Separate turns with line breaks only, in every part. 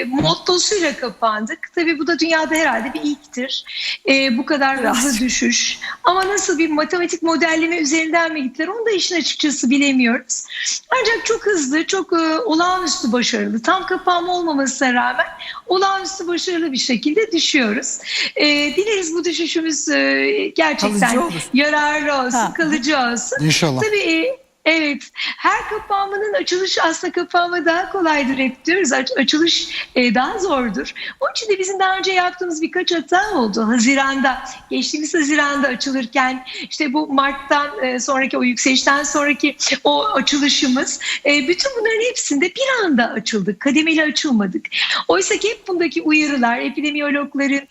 e, mottosuyla kapandık. Tabii bu da dünyada herhalde bir ilktir. E, bu kadar hızlı düşüş. Ama nasıl bir matematik modelleme üzerinden mi gittiler onu da işin açıkçası bilemiyoruz. Ancak çok hızlı, çok e, olağanüstü başarılı. Tam kapanma olmamasına rağmen olağanüstü başarılı bir şekilde düşüyoruz. E, dileriz bu düşüşümüz e, gerçekten yararlı olsun,
Ha.
kalıcı olsun.
İnşallah.
Tabii e, Evet. Her kapanmanın açılışı aslında kapanma daha kolaydır hep diyoruz. Aç- açılış e, daha zordur. Onun için de bizim daha önce yaptığımız birkaç hata oldu. Haziranda, geçtiğimiz Haziranda açılırken işte bu Mart'tan e, sonraki o yükselişten sonraki o açılışımız e, bütün bunların hepsinde bir anda açıldık. Kademeli açılmadık. Oysa ki hep bundaki uyarılar, epidemiyologların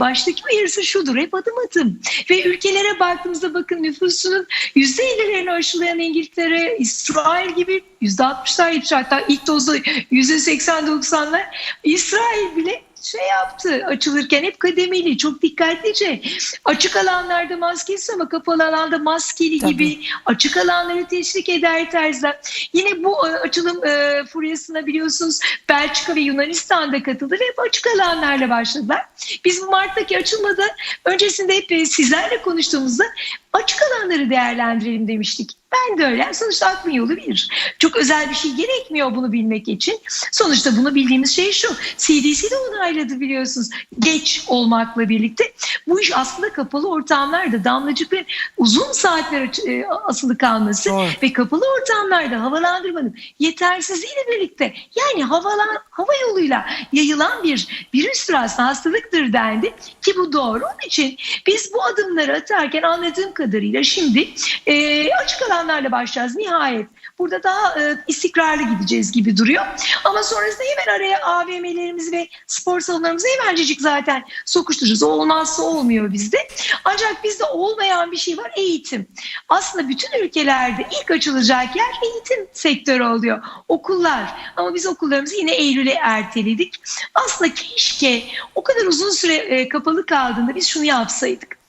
baştaki uyarısı şudur. Hep adım adım. Ve ülkelere baktığımızda bakın nüfusunun %50'lerini aşılayan İngiltere, İsrail gibi %60'lar 70 hatta ilk dozda %80-90'lar İsrail bile şey yaptı açılırken hep kademeli çok dikkatlice. Açık alanlarda maskesiz ama kapalı alanda maskeli
Tabii.
gibi açık alanları teşvik eder tarzda. Yine bu e, açılım e, furyasına biliyorsunuz Belçika ve Yunanistan'da katıldı ve hep açık alanlarla başladılar. Biz bu Mart'taki açılmada öncesinde hep e, sizlerle konuştuğumuzda açık alanları değerlendirelim demiştik. Ben de öyle. Sonuçta aklın yolu bir. Çok özel bir şey gerekmiyor bunu bilmek için. Sonuçta bunu bildiğimiz şey şu. CDC de onayladı biliyorsunuz. Geç olmakla birlikte. Bu iş aslında kapalı ortamlarda damlacıkların uzun saatler e, asılı kalması
Doğru.
ve kapalı ortamlarda havalandırmanın yetersizliğiyle birlikte yani havalan, hava yoluyla yayılan bir virüstür aslında hastalıktır dendi ki bu doğru. Onun için biz bu adımları atarken anladığım kadarıyla şimdi e, açık alanlarla başlayacağız nihayet. Burada daha e, istikrarlı gideceğiz gibi duruyor. Ama sonrasında hemen araya AVM'lerimizi ve spor salonlarımızı hemencecik zaten sokuşturacağız. O olmazsa olmuyor bizde. Ancak bizde olmayan bir şey var eğitim. Aslında bütün ülkelerde ilk açılacak yer eğitim sektörü oluyor. Okullar. Ama biz okullarımızı yine Eylül'e erteledik. Aslında keşke o kadar uzun süre e, kapalı kaldığında biz şunu yapsaydık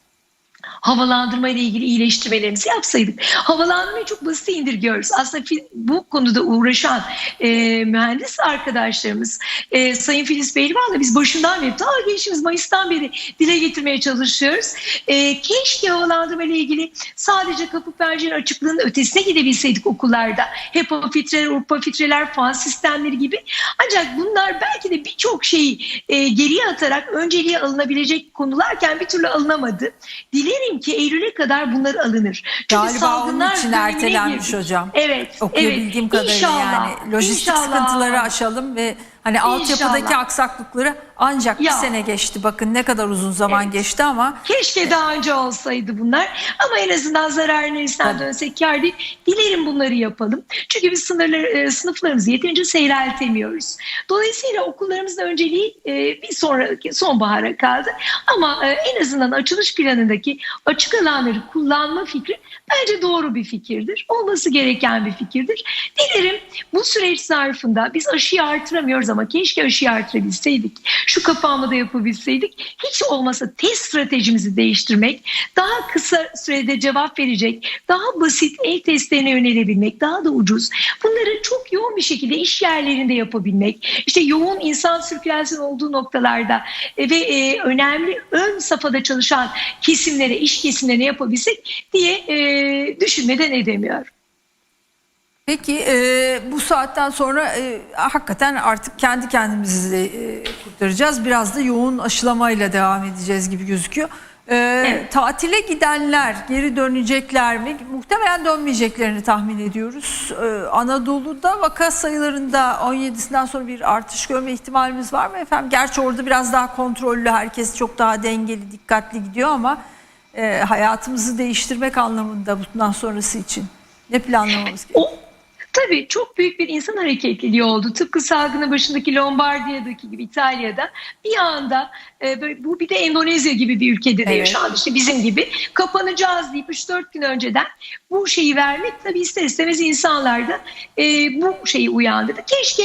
havalandırma ile ilgili iyileştirmelerimizi yapsaydık. Havalandırmayı çok basit indirgiyoruz. Aslında bu konuda uğraşan e, mühendis arkadaşlarımız e, Sayın Filiz Pehlivan'la biz başından beri ta geçtiğimiz Mayıs'tan beri dile getirmeye çalışıyoruz. E, keşke havalandırma ile ilgili sadece kapı pencere açıklığının ötesine gidebilseydik okullarda. HEPA filtreler, URPA filtreler, fan sistemleri gibi. Ancak bunlar belki de birçok şeyi e, geriye atarak önceliğe alınabilecek konularken bir türlü alınamadı. Dilerim ki Eylül'e kadar bunlar alınır. Çünkü
Galiba onun için ertelenmiş
girdik.
hocam.
Evet.
Okuyabildiğim
evet.
kadarıyla
İnşallah,
yani lojistik
inşallah.
sıkıntıları aşalım ve hani altyapıdaki
İnşallah.
aksaklıkları ancak
Ya.
bir sene geçti. Bakın ne kadar uzun zaman
Evet.
geçti ama
Keşke daha önce olsaydı bunlar. Ama en azından zarar neresinden
Tabii.
dönsek kar değil. Dilerim bunları yapalım. Çünkü biz sınırları, e, sınıflarımızı yeterince seyreltemiyoruz. Dolayısıyla okullarımızın önceliği e, bir sonraki sonbahara kaldı. Ama e, en azından açılış planındaki açık alanları kullanma fikri bence doğru bir fikirdir. Olması gereken bir fikirdir. Dilerim bu süreç zarfında biz aşıyı artıramıyoruz ama keşke aşıyı artırabilseydik. Şu kapanmada yapabilseydik. Hiç olmasa test stratejimizi değiştirmek, daha kısa sürede cevap verecek, daha basit el testlerine yönelebilmek, daha da ucuz. Bunları çok yoğun bir şekilde iş yerlerinde yapabilmek, işte yoğun insan sirkülasyonu olduğu noktalarda e, ve e, önemli ön safhada çalışan kesimlere, iş kesimlerine yapabilsek diye e, düşünmeden edemiyorum.
Peki e, bu saatten sonra e, hakikaten artık kendi kendimizi de e, kurtaracağız. Biraz da yoğun aşılamayla devam edeceğiz gibi gözüküyor. E,
Evet.
Tatile gidenler geri dönecekler mi? Muhtemelen dönmeyeceklerini tahmin ediyoruz. E, Anadolu'da vaka sayılarında 17'sinden sonra bir artış görme ihtimalimiz var mı efendim? Gerçi orada biraz daha kontrollü, herkes çok daha dengeli, dikkatli gidiyor ama e, hayatımızı değiştirmek anlamında bundan sonrası için ne planlamamız gerekiyor?
Tabii çok büyük bir insan hareketliliği oldu. Tıpkı salgının başındaki Lombardiya'daki gibi İtalya'da bir anda e, böyle, bu bir de Endonezya gibi bir ülkede de
Evet.
yaşandı. İşte bizim gibi kapanacağız deyip 3-4 gün önceden bu şeyi vermek tabii ister istemez insanlarda e, bu şeyi uyandırdı. Keşke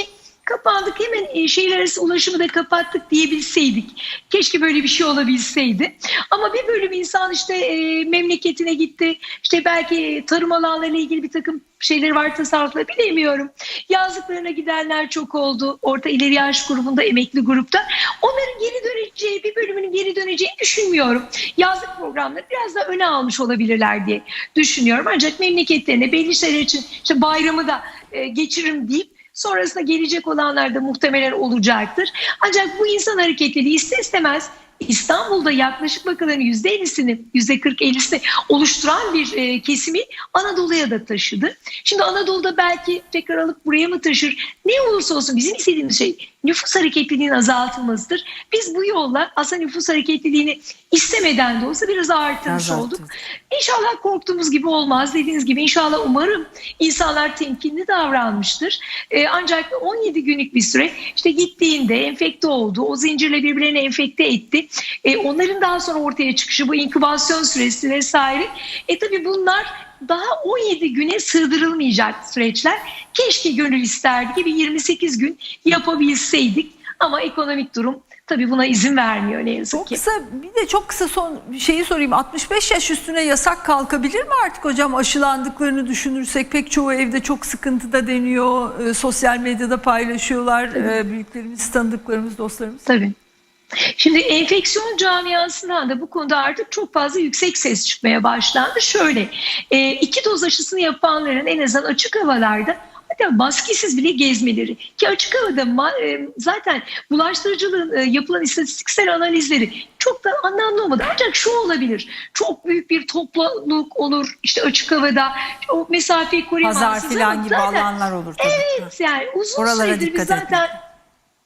kapandık hemen e, şehirler arası ulaşımı da kapattık diyebilseydik. Keşke böyle bir şey olabilseydi. Ama bir bölüm insan işte e, memleketine gitti. İşte belki tarım alanlarıyla ilgili bir takım şeyleri var tasarrufla bilemiyorum. Yazlıklarına gidenler çok oldu. Orta ileri yaş grubunda, emekli grupta. Onların geri döneceği, bir bölümünün geri döneceğini düşünmüyorum. Yazlık programları biraz daha öne almış olabilirler diye düşünüyorum. Ancak memleketlerine belli şeyler için işte bayramı da e, geçiririm deyip sonrasında gelecek olanlar da muhtemelen olacaktır. Ancak bu insan hareketliliği ister istemez İstanbul'da yaklaşık bakılan %50'sini, %40-50'sini oluşturan bir e, kesimi Anadolu'ya da taşıdı. Şimdi Anadolu'da belki tekrar alıp buraya mı taşır? Ne olursa olsun bizim istediğimiz şey nüfus hareketliliğinin azaltılmasıdır. Biz bu yolla aslında nüfus hareketliliğini istemeden de olsa biraz artırmış
Azalttık.
olduk. İnşallah korktuğumuz gibi olmaz dediğiniz gibi inşallah umarım insanlar temkinli davranmıştır. Ee, ancak 17 günlük bir süre işte gittiğinde enfekte oldu, o zincirle birbirlerini enfekte etti. Ee, onların daha sonra ortaya çıkışı bu inkübasyon süresi vesaire. E tabi bunlar daha 17 güne sığdırılmayacak süreçler. Keşke gönül isterdi ki bir 28 gün yapabilseydik ama ekonomik durum tabii buna izin vermiyor ne yazık
Çok
ki.
kısa bir de çok kısa son şeyi sorayım. 65 yaş üstüne yasak kalkabilir mi artık hocam? Aşılandıklarını düşünürsek pek çoğu evde çok sıkıntıda deniyor. E, sosyal medyada paylaşıyorlar e, büyüklerimiz, tanıdıklarımız, dostlarımız.
Tabii. Şimdi enfeksiyon camiasından da bu konuda artık çok fazla yüksek ses çıkmaya başlandı. Şöyle e, iki doz aşısını yapanların en azından açık havalarda hatta maskesiz bile gezmeleri ki açık havada e, zaten bulaştırıcılığın e, yapılan istatistiksel analizleri çok da anlamlı olmadı. Ancak şu olabilir. Çok büyük bir topluluk olur işte açık havada o mesafeyi koruyamazsınız.
Pazar filan
ama
gibi
zaten-
alanlar olur tabii.
Evet yani uzun
Oralara
süredir biz zaten
etmek.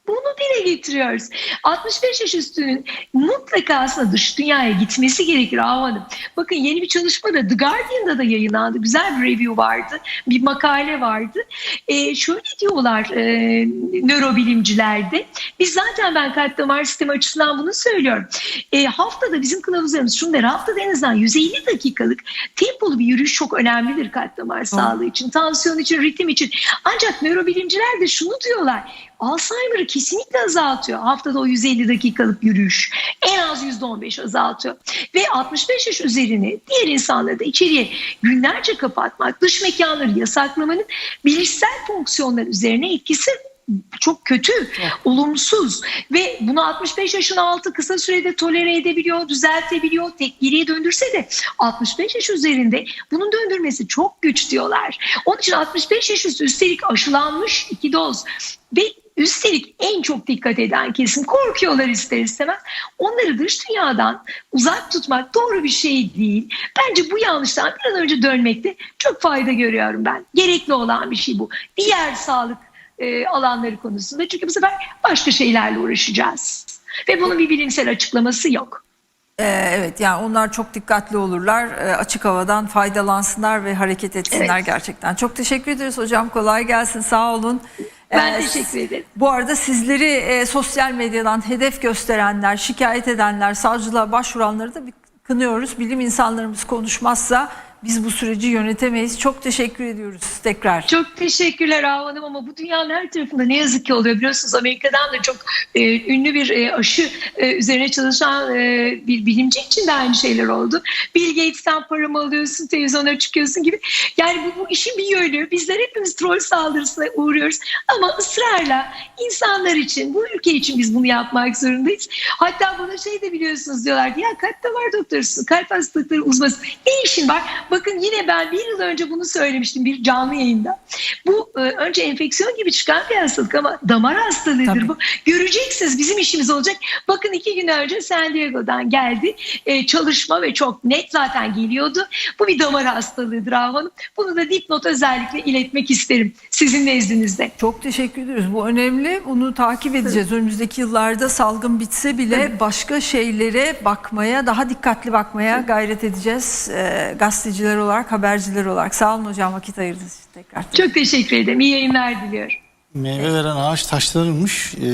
Bunu dile getiriyoruz. 65 yaş üstünün mutlaka aslında dış dünyaya gitmesi gerekir Ahu Hanım. Bakın yeni bir çalışma da The Guardian'da da yayınlandı. Güzel bir review vardı. Bir makale vardı. Ee, şöyle diyorlar e, nörobilimcilerde. Biz zaten ben kalp damar sistemi açısından bunu söylüyorum. E, haftada bizim kılavuzlarımız şunları haftada en azından 150 dakikalık tempolu bir yürüyüş çok önemlidir kalp damar sağlığı için. Tansiyon için, ritim için. Ancak nörobilimciler de şunu diyorlar. Alzheimer'ı kesinlikle azaltıyor. Haftada o 150 dakikalık yürüyüş. En az %15 azaltıyor. Ve 65 yaş üzerine diğer insanları da içeriye günlerce kapatmak, dış mekanları yasaklamanın bilişsel fonksiyonlar üzerine etkisi çok kötü, olumsuz ve bunu 65 yaşın altı kısa sürede tolere edebiliyor, düzeltebiliyor, tek geriye döndürse de 65 yaş üzerinde bunun döndürmesi çok güç diyorlar. Onun için 65 yaş üstü üstelik aşılanmış iki doz ve üstelik en çok dikkat eden kesim korkuyorlar ister istemez. Onları dış dünyadan uzak tutmak doğru bir şey değil. Bence bu yanlıştan bir an önce dönmekte çok fayda görüyorum ben. Gerekli olan bir şey bu. Diğer sağlık e, alanları konusunda. Çünkü bu sefer başka şeylerle uğraşacağız. Ve bunun bir bilimsel açıklaması yok.
Ee, evet yani onlar çok dikkatli olurlar. Ee, açık havadan faydalansınlar ve hareket etsinler
Evet.
gerçekten. Çok teşekkür ederiz hocam. Kolay gelsin. Sağ olun.
Ben
Ee,
teşekkür ederim.
Bu arada sizleri e, sosyal medyadan hedef gösterenler, şikayet edenler, savcılığa başvuranları da bir kınıyoruz. Bilim insanlarımız konuşmazsa biz bu süreci yönetemeyiz. Çok teşekkür ediyoruz tekrar.
Çok teşekkürler Ahu Hanım ama bu dünyanın her tarafında ne yazık ki oluyor. Biliyorsunuz Amerika'dan da çok e, ünlü bir e, aşı e, üzerine çalışan e, bir bilimci için de aynı şeyler oldu. Bill Gates'ten paramı alıyorsun, televizyona çıkıyorsun gibi. Yani bu, bu işin bir yönü. Bizler hepimiz troll saldırısına uğruyoruz. Ama ısrarla insanlar için, bu ülke için biz bunu yapmak zorundayız. Hatta buna şey de biliyorsunuz diyorlar. Ya kalp damar doktorusun, kalp hastalıkları uzmanı. Ne işin var? Bakın yine ben bir yıl önce bunu söylemiştim bir canlı yayında. Bu e, önce enfeksiyon gibi çıkan bir hastalık ama damar hastalığıdır
Tabii.
bu. Göreceksiniz bizim işimiz olacak. Bakın iki gün önce San Diego'dan geldi e, çalışma ve çok net zaten geliyordu. Bu bir damar hastalığıdır Ahu Hanım. Bunu da dipnot özellikle iletmek isterim sizin nezdinizde.
Çok teşekkür ediyoruz. Bu önemli. Bunu takip edeceğiz. Önümüzdeki yıllarda salgın bitse bile başka şeylere bakmaya, daha dikkatli bakmaya gayret edeceğiz. Ee, gazeteciler olarak, haberciler olarak. Sağ olun hocam vakit ayırdınız tekrar.
Çok teşekkür ederim. İyi yayınlar diliyorum.
Meyve veren ağaç taşlanırmış. Ee,